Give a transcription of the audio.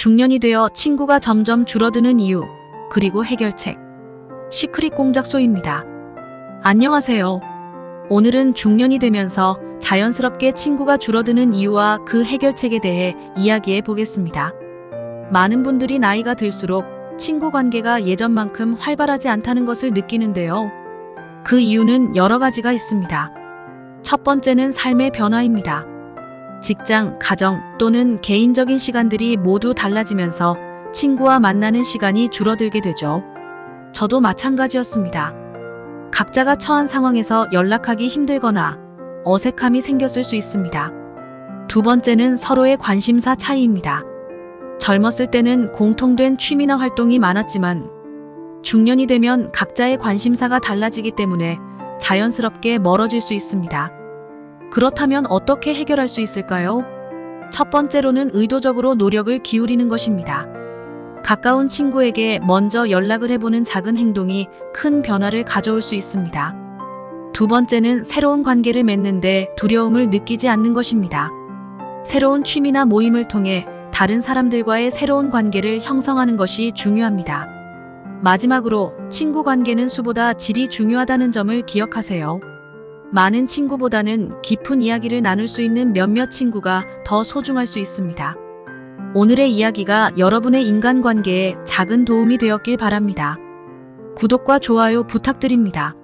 중년이 되어 친구가 점점 줄어드는 이유, 그리고 해결책. 시크릿 공작소입니다. 안녕하세요. 오늘은 중년이 되면서 자연스럽게 친구가 줄어드는 이유와 그 해결책에 대해 이야기해 보겠습니다. 많은 분들이 나이가 들수록 친구 관계가 예전만큼 활발하지 않다는 것을 느끼는데요. 그 이유는 여러 가지가 있습니다. 첫 번째는 삶의 변화입니다. 직장, 가정 또는 개인적인 시간들이 모두 달라지면서 친구와 만나는 시간이 줄어들게 되죠. 저도 마찬가지였습니다. 각자가 처한 상황에서 연락하기 힘들거나 어색함이 생겼을 수 있습니다. 두 번째는 서로의 관심사 차이입니다. 젊었을 때는 공통된 취미나 활동이 많았지만 중년이 되면 각자의 관심사가 달라지기 때문에 자연스럽게 멀어질 수 있습니다. 그렇다면 어떻게 해결할 수 있을까요? 첫 번째로는 의도적으로 노력을 기울이는 것입니다. 가까운 친구에게 먼저 연락을 해보는 작은 행동이 큰 변화를 가져올 수 있습니다. 두 번째는 새로운 관계를 맺는데 두려움을 느끼지 않는 것입니다. 새로운 취미나 모임을 통해 다른 사람들과의 새로운 관계를 형성하는 것이 중요합니다. 마지막으로 친구 관계는 수보다 질이 중요하다는 점을 기억하세요. 많은 친구보다는 깊은 이야기를 나눌 수 있는 몇몇 친구가 더 소중할 수 있습니다. 오늘의 이야기가 여러분의 인간관계에 작은 도움이 되었길 바랍니다. 구독과 좋아요 부탁드립니다.